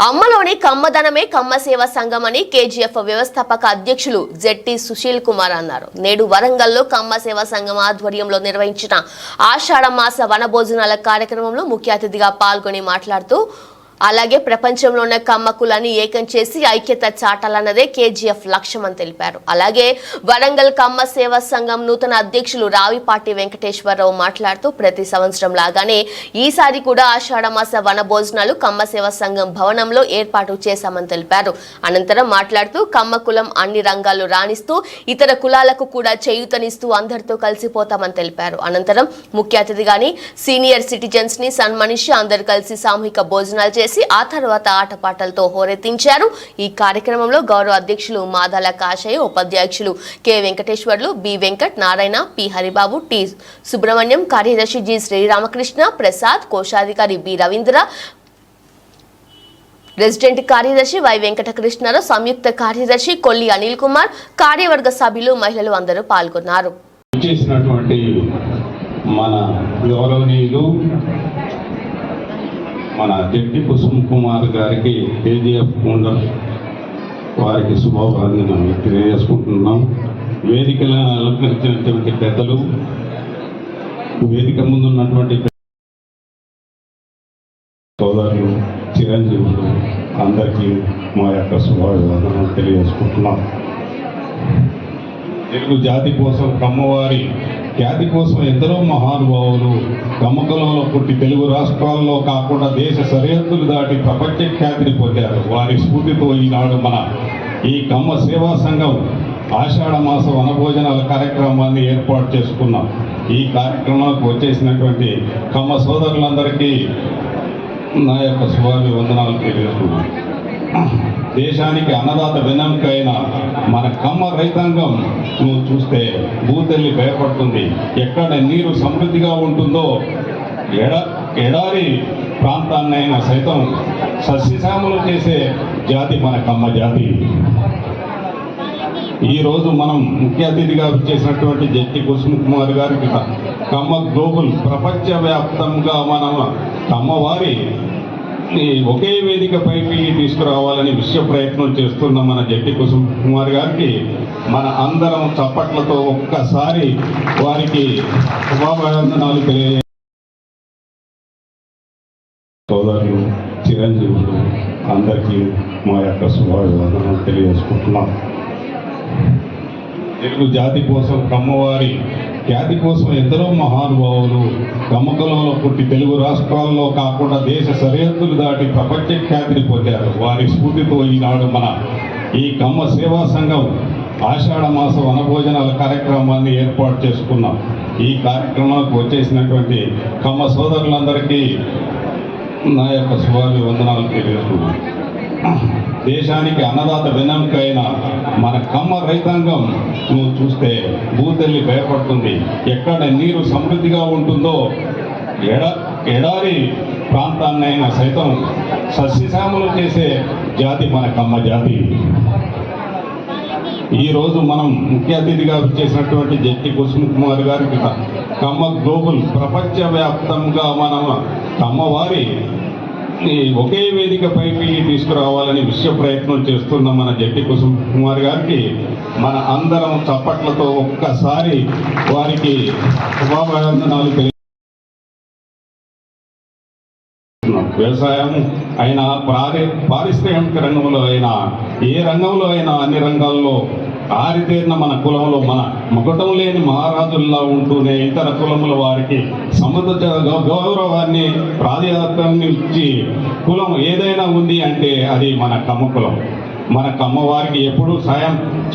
అమ్మలోని కమ్మదనమే కమ్మ సేవా సంఘం అని కేజీఎఫ్ వ్యవస్థాపక అధ్యక్షులు జెట్టి సుశీల్ కుమార్ అన్నారు. నేడు వరంగల్లో కమ్మ సేవా సంఘం ఆధ్వర్యంలో నిర్వహించిన ఆషాఢ మాస వనభోజనాల కార్యక్రమంలో ముఖ్య అతిథిగా పాల్గొని మాట్లాడుతూ అలాగే ప్రపంచంలో ఉన్న కమ్మ కులాన్ని ఏకం చేసి ఐక్యత చాటాలన్నదే కేజీఎఫ్ లక్ష్యమని తెలిపారు. అలాగే వరంగల్ కమ్మ సేవా సంఘం నూతన అధ్యక్షులు రావిపాటి వెంకటేశ్వరరావు మాట్లాడుతూ ప్రతి సంవత్సరం లాగానే ఈసారి కూడా ఆషాఢమాస వన భోజనాలు కమ్మ సేవా సంఘం భవనంలో ఏర్పాటు చేశామని తెలిపారు. అనంతరం మాట్లాడుతూ కమ్మ కులం అన్ని రంగాల్లో రాణిస్తూ ఇతర కులాలకు కూడా చేయూతనిస్తూ అందరితో కలిసిపోతామని తెలిపారు. అనంతరం ముఖ్య అతిథిగాని సీనియర్ సిటిజన్స్ని సన్మానించి అందరు కలిసి సామూహిక భోజనాలు చేసి ఆ తర్వాత ఆటపాటలతో హోరెత్తించారు. ఈ కార్యక్రమంలో గౌరవ అధ్యక్షులు మాదాల కాశయ్య ఉపాధ్యక్షులు K Venkateswarlu B Venkat Narayana P Haribabu T Subrahmanyam కార్యదర్శి జి శ్రీరామకృష్ణ ప్రసాద్ కోశాధికారి బి రవీంద్ర రెసిడెంట్ కార్యదర్శి వై వెంకటకృష్ణరావు సంయుక్త కార్యదర్శి కొల్లి అనిల్ కుమార్ కార్యవర్గ సభ్యులు మహిళలు అందరూ పాల్గొన్నారు. చేసినటువంటి మన గౌరవనీయులు మన జడ్డి కుసుమ్ కుమార్ గారికి కేజీఎఫ్ ఉండర్ వారికి శుభాభినందనలు. తెలియజేసుకుంటున్నాం. వేదికలను అలంకరించినటువంటి పెద్దలు వేదిక ముందు ఉన్నటువంటి సోదరులు చిరంజీవులు అందరికీ మా యొక్క శుభాభివందనలు తెలియజేసుకుంటున్నాం. తెలుగు జాతి కోసం కమ్మవారి ఖ్యాతి కోసం ఎందరో మహానుభావులు గమకులంలో పుట్టి తెలుగు రాష్ట్రాల్లో కాకుండా దేశ సరిహద్దులు దాటి ప్రపంచ ఖ్యాతిని పొందారు. వారి స్ఫూర్తితో ఈనాడు మన ఈ కమ్మ సేవా సంఘం ఆషాఢ మాస వనభోజనాల కార్యక్రమాన్ని ఏర్పాటు చేసుకున్నాం. ఈ కార్యక్రమానికి వచ్చేసినటువంటి కమ్మ సోదరులందరికీ నా యొక్క శుభాభివందనాలు తెలియజేస్తున్నాను. దేశానికి అన్నదాత వెన్నెముకైన మన కమ్మ రైతాంగం నువ్వు చూస్తే భూతల్లి భయపడుతుంది. ఎక్కడ నీరు సమృద్ధిగా ఉంటుందో ఎడ ఎడారి ప్రాంతాన్నైనా సైతం సస్యశ్యామలు చేసే జాతి మన కమ్మ జాతి. ఈరోజు మనం ముఖ్య అతిథిగా చేసినటువంటి జట్టి కుసుమ్ కుమార్ గారికి కమ్మ గ్లోబల్ ప్రపంచవ్యాప్తంగా మనం కమ్మవారి ఈ ఒకే వేదికపైకి తీసుకురావాలని విశ్వ ప్రయత్నం చేస్తున్న మన జట్టి కుసుమ్ కుమార్ గారికి మన అందరం చప్పట్లతో ఒక్కసారి వారికి శుభాభివందనాలు తెలియ సోదరులు చిరంజీవులు అందరికీ మా యొక్క శుభాభివందనాలు తెలియజేసుకుంటున్నాం. తెలుగు జాతి కోసం కమ్మవారి ఖ్యాతి కోసం ఎందరో మహానుభావులు గమకులంలో పుట్టి తెలుగు రాష్ట్రాల్లో కాకుండా దేశ సరిహద్దులు దాటి ప్రపంచ ఖ్యాతిని పొందారు. వారి స్ఫూర్తితో ఈనాడు మన ఈ కమ్మ సేవా సంఘం ఆషాఢ మాస వనభోజనాల కార్యక్రమాన్ని ఏర్పాటు చేసుకున్నాం. ఈ కార్యక్రమానికి వచ్చేసినటువంటి కమ్మ సోదరులందరికీ నా యొక్క శుభాభివందనాలు తెలియజేస్తున్నాను. దేశానికి అన్నదాత వెన్నెముకైన మన కమ్మ రైతాంగం నువ్వు చూస్తే భూతల్లి భయపడుతుంది. ఎక్కడ నీరు సమృద్ధిగా ఉంటుందో ఎడ ఎడారి ప్రాంతాన్నైనా సైతం సస్యశ్యామలు చేసే జాతి మన కమ్మ జాతి. ఈరోజు మనం ముఖ్య అతిథిగా చేసినటువంటి జట్టి కుసుమ్ కుమార్ గారికి కమ్మ గ్లోబల్ ప్రపంచవ్యాప్తంగా మనం కమ్మవారి ఒకే ఒకే వేదికపైకి తీసుకురావాలని విశ్వ ప్రయత్నం చేస్తున్న మన జట్టి కుసుమ్ కుమార్ గారికి మన అందరం చప్పట్లతో ఒక్కసారి వారికి శుభాభివందనాలు తెలియ వ్యవసాయం అయినా పారి పారిశ్రామిక రంగంలో అయినా ఏ రంగంలో అయినా అన్ని రంగాల్లో ఆరితేరిన మన కులంలో మన ముఖటం లేని మహారాజుల్లా ఉంటూనే ఇతర కులముల వారికి సముద్ర గౌరవాన్ని ప్రాధాన్యతని ఇచ్చి కులం ఏదైనా ఉంది అంటే అది మన కమ్మ కులం. మన కమ్మ వారికి ఎప్పుడూ సాయం చే-